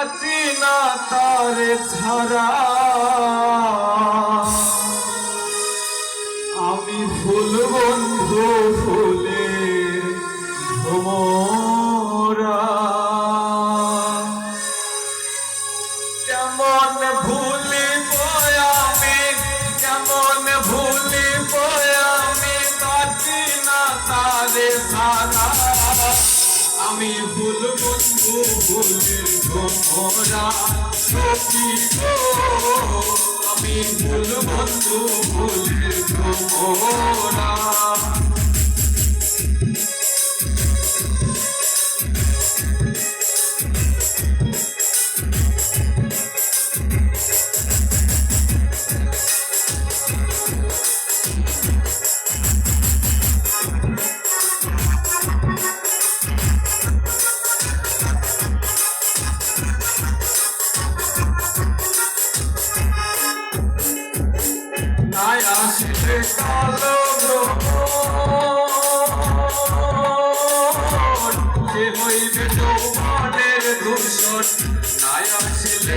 বাঁচি না তারে ছাড়া আমি ভুলবো আমি ভুল বন্ধু ভুলের ভোমরা। আমি ভুল বন্ধু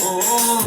মরা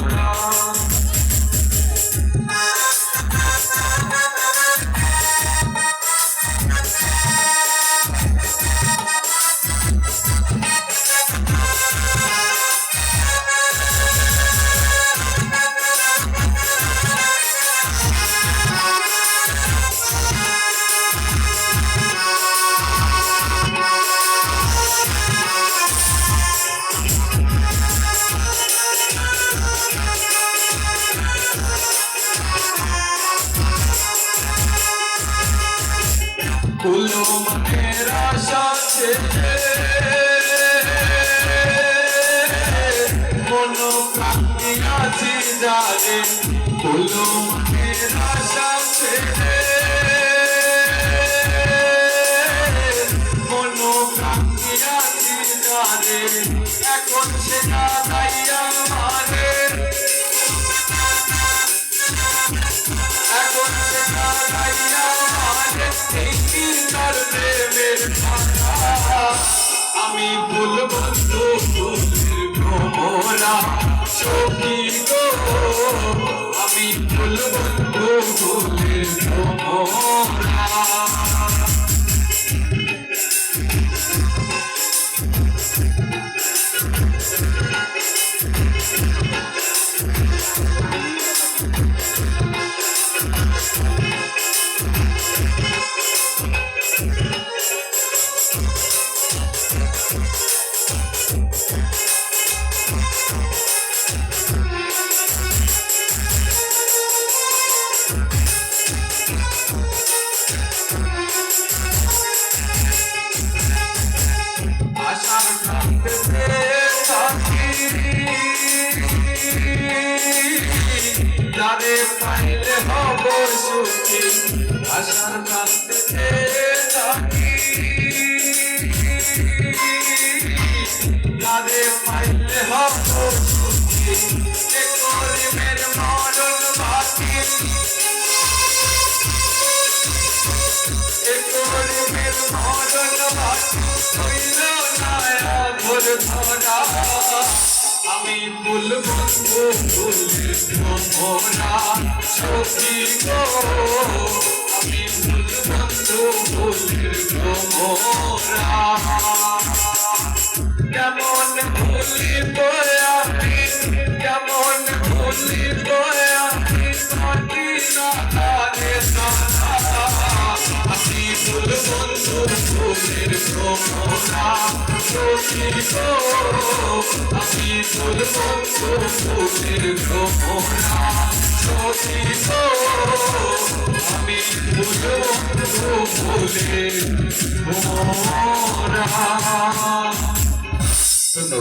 কুলো মেরা সাথে কোনো প্রাণী আছে যারে কুলো যারে এখন সে এখন সে আমি ভুল বন্ধু ভুলের ভ্রমরা সখী গো আমি ভুল বন্ধু ভুলের ভ্রমরা। যারে পাইলে হব সুখী আশার কাঁদতে থাকি ভোর ধরা আমি ভুল বন্ধু ভুল সখী গো আমি ভুল বন্ধু ভুল কেমন ভুলিব ভ্রমরা সখী গো আমি ভুল বন্ধু ভুলের ভ্রমরা আমি ভুলের ভ্রমরা ধন্যবাদ